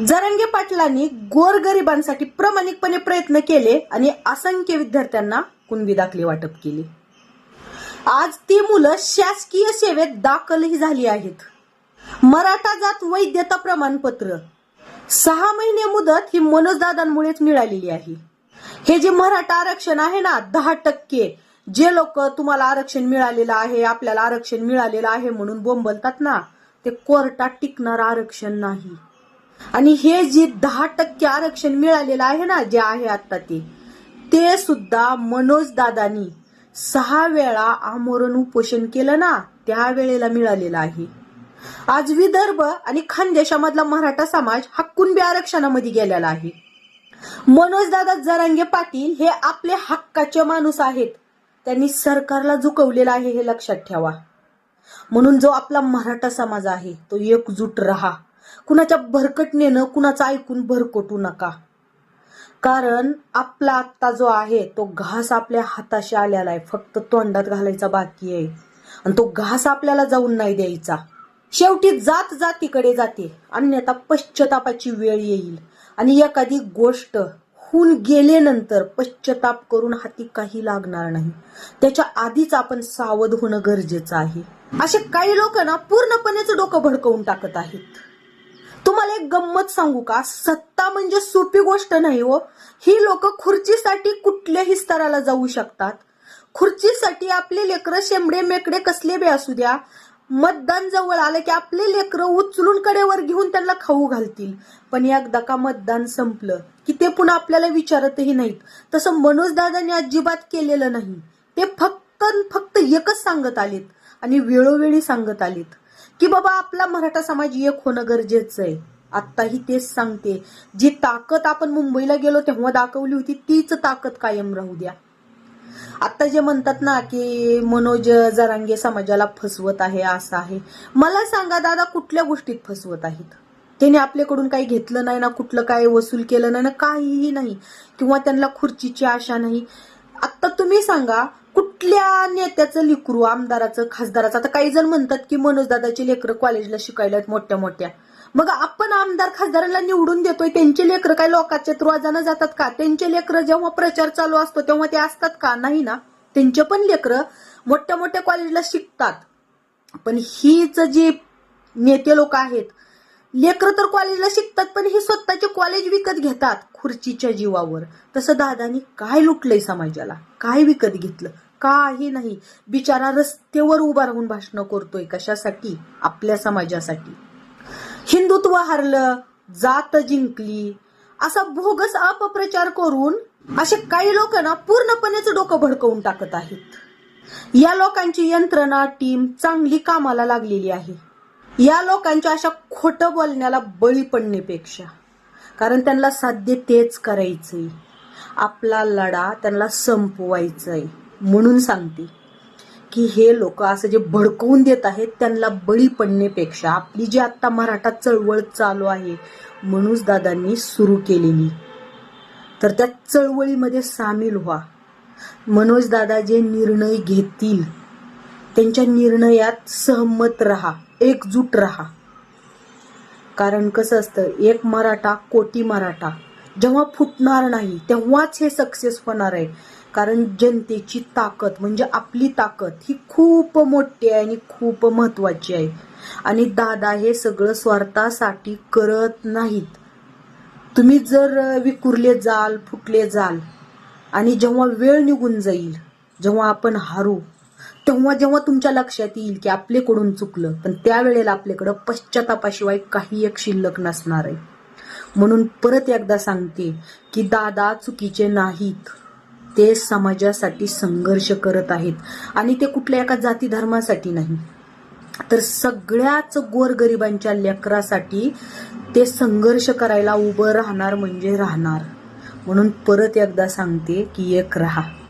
जरंगे पाटलांनी गोरगरिबांसाठी प्रामाणिकपणे प्रयत्न केले आणि असंख्य विद्यार्थ्यांना कुणबी दाखले वाटप केले. आज ती मुलं शासकीय सेवेत दाखलही झाली आहेत. मराठा जात वैद्यता प्रमाणपत्र. सहा महिने मुदत ही मनोजदादांमुळेच मिळालेली आहे. हे जे मराठा आरक्षण आहे ना दहा टक्के जे लोक तुम्हाला आरक्षण मिळालेलं आहे आपल्याला आरक्षण मिळालेलं आहे म्हणून बोंबलतात ना ते कोर्टात टिकणार आरक्षण नाही. आणि हे जे दहा टक्के आरक्षण मिळालेलं आहे ना जे आहे आता ते ते सुद्धा मनोज दादानी सहा वेळा आमरण उपोषण केलं ना त्या वेळेला मिळालेलं आहे. आज विदर्भ आणि खानदेशामधला मराठा समाज हा कुणबी आरक्षणामध्ये गेलेला आहे. मनोज दादा जरांगे पाटील हे आपले हक्काचे माणूस आहेत. त्यांनी सरकारला झुकवलेलं आहे हे लक्षात ठेवा. म्हणून जो आपला मराठा समाज आहे तो एकजूट राहा. कुणाच्या भरकटणेनं कुणाचं ऐकून भरकटू नका. कारण आपला आत्ता जो आहे तो घास आपल्या हाताशी आलेला आहे. फक्त तोंडात घालायचा बाकी आहे. आणि तो घास आपल्याला जाऊन नाही द्यायचा. शेवटी जात जातीकडे जाते. अन्यथा पश्चातापाची वेळ येईल. आणि एखादी गोष्ट होऊन गेल्यानंतर पश्चाताप करून हाती काही लागणार नाही. त्याच्या आधीच आपण सावध होणं गरजेचं आहे. असे काही लोक ना पूर्णपणेच डोकं भडकवून टाकत आहेत. तुम्हाला एक गंमत सांगू का? सत्ता म्हणजे सोपी गोष्ट नाही हो. ही लोक खुर्चीसाठी कुठल्याही स्तराला जाऊ शकतात. खुर्चीसाठी आपले लेकरं शेंबडे मेकडे कसले बी असू द्या. मतदान जवळ आलं की आपले लेकरं उचलून कडेवर घेऊन त्यांना खाऊ घालतील. पण एकदा का मतदान संपलं की ते पुन्हा आपल्याला विचारतही नाहीत. तसं मनोज दादांनी अजिबात केलेलं नाही. ते फक्त फक्त एकच सांगत आलेत आणि वेळोवेळी सांगत आलेत. की बाबा आपला मराठा समाज एक होणं गरजेचं आहे. आत्ताही तेच सांगते. जी ताकद आपण मुंबईला गेलो तेव्हा दाखवली होती तीच ताकद कायम राहू द्या. आता जे म्हणतात ना की मनोज जरांगे समाजाला फसवत आहे असं आहे. मला सांगा दादा कुठल्या गोष्टीत फसवत आहेत? त्याने आपल्याकडून काही घेतलं नाही ना कुठलं काय वसूल केलं नाही ना काहीही नाही. किंवा त्यांना खुर्चीची आशा नाही. आता तुम्ही सांगा कुठल्या नेत्याचं लिकरू आमदाराचं खासदाराचं? आता काही जण म्हणतात की मनोजदादाची लेकरं कॉलेजला शिकायला आहेत मोठ्या मोठ्या. मग आपण आमदार खासदारांना निवडून देतोय त्यांचे लेकरं काय लोकांच्या रोजानं जातात का? त्यांचे लेकरं जेव्हा प्रचार चालू असतो तेव्हा ते असतात का? नाही ना. त्यांचे पण लेकरं मोठ्या मोठ्या कॉलेजला शिकतात. पण हीच जी नेते लोक आहेत लेकरं तर कॉलेजला शिकतात पण ही स्वतःचे कॉलेज विकत घेतात खुर्चीच्या जीवावर. तसं दादानी काय लुटलंय समाजाला? काय विकत घेतलं? काही नाही. बिचारा रस्त्यावर उभा राहून भाषण करतोय कशासाठी? आपल्या समाजासाठी. हिंदुत्व हरलं जात जिंकली. असा भोगस अपप्रचार करून असे काही लोक ना पूर्णपणेच डोकं भडकवून टाकत आहेत. या लोकांची यंत्रणा टीम चांगली कामाला लागलेली आहे. या लोकांच्या अशा खोटं बोलण्याला बळी पडण्यापेक्षा. कारण त्यांना साध्य तेच करायचंय. आपला लढा त्यांना संपवायचंय. म्हणून सांगते की हे लोक असं जे भडकवून देत आहेत त्यांना बळी पडण्यापेक्षा आपली जी आता मराठा चळवळ चालू आहे मनोज दादांनी सुरू केलेली तर त्या चळवळीमध्ये सामील व्हा. मनोज दादा जे निर्णय घेतील त्यांच्या निर्णयात सहमत राहा एकजूट राहा. कारण कसं असतं एक मराठा कोटी मराठा जेव्हा फुटणार नाही तेव्हाच हे सक्सेस होणार आहे. कारण जनतेची ताकद म्हणजे आपली ताकद ही खूप मोठी आहे आणि खूप महत्वाची आहे. आणि दादा हे सगळं स्वार्थासाठी करत नाहीत. तुम्ही जर विकुरले जाल फुटले जाल आणि जेव्हा वेळ निघून जाईल जेव्हा आपण हारू तेव्हा जेव्हा तुमच्या लक्षात येईल की आपल्याकडून चुकलं पण त्यावेळेला आपल्याकडं पश्चातापाशिवाय काही एक शिल्लक नसणार आहे. म्हणून परत एकदा सांगते की दादा चुकीचे नाहीत. ते समाजासाठी संघर्ष करत आहेत आणि ते कुठल्या एका जाती धर्मासाठी नाही. तर सगळ्याच गोरगरिबांच्या लेकरासाठी ते संघर्ष करायला उभं राहणार म्हणजे राहणार. म्हणून परत एकदा सांगते की एक राहा.